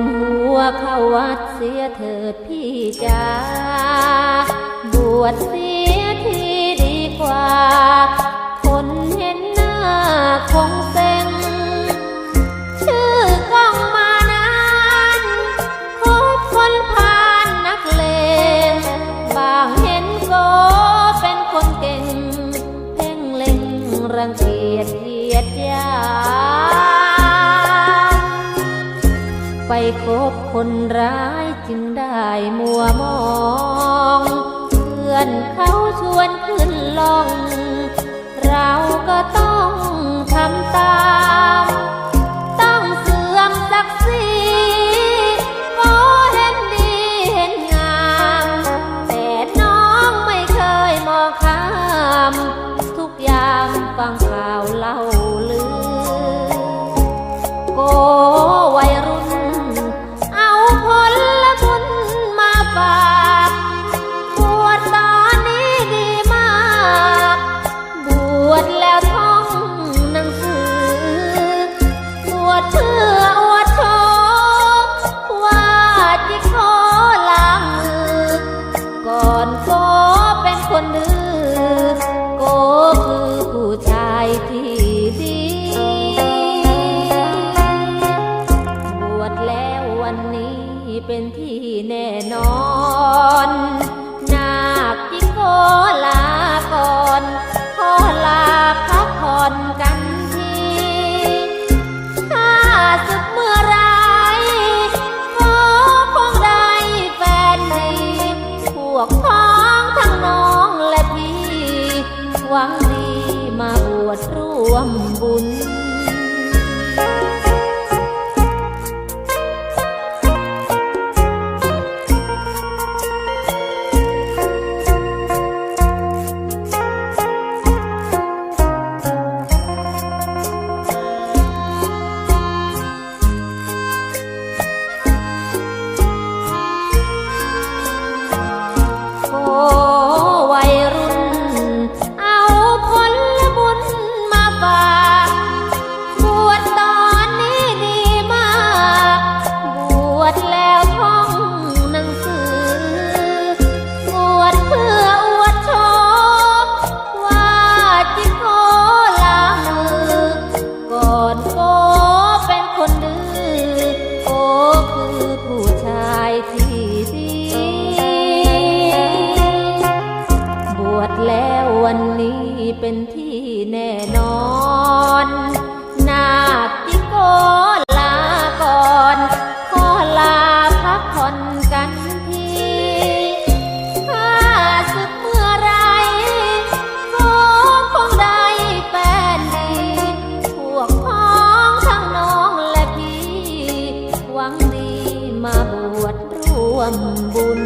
นหัวเข้าวัดเสียเถิดพี่จ๋าบวชเสียทีดีกว่า คนเห็นหน้าคงเซ็ง ชื่อกล้องมานานคบคนผ่านนักเลงบางเห็นโกเป็นคนเก่ง เพ่งเล็งรังเกียจเหยียดยา ไปคบคนร้ายจึงได้มัวมอง เพื่อนเขาชวนขึ้นลอง เราก็ต้องทำตาม ต้องเสื่อมศักดิ์ศรีก็เห็นดีเห็นงาม แต่น้องไม่เคยมองข้าม ทุกอย่ามฟังข่าว เป็นที่แน่นอนนาคจิงโกลาก่อนขอลาพักผ่อนกันทีถ้าสึกเมื่อไรก็คงได้แฟนดีพวกพ้องทั้งน้องและพี่ หวังดีมาบวชร่วมบุญ เป็นที่แน่นอนนาคจิโกลาก่อนขอลาพักผ่อนกันทีถ้าสึกเมื่อไรก็คงได้แฟนดีพวกพ้องทั้งน้องและพี่ หวังดีมาบวชร่วมบุญ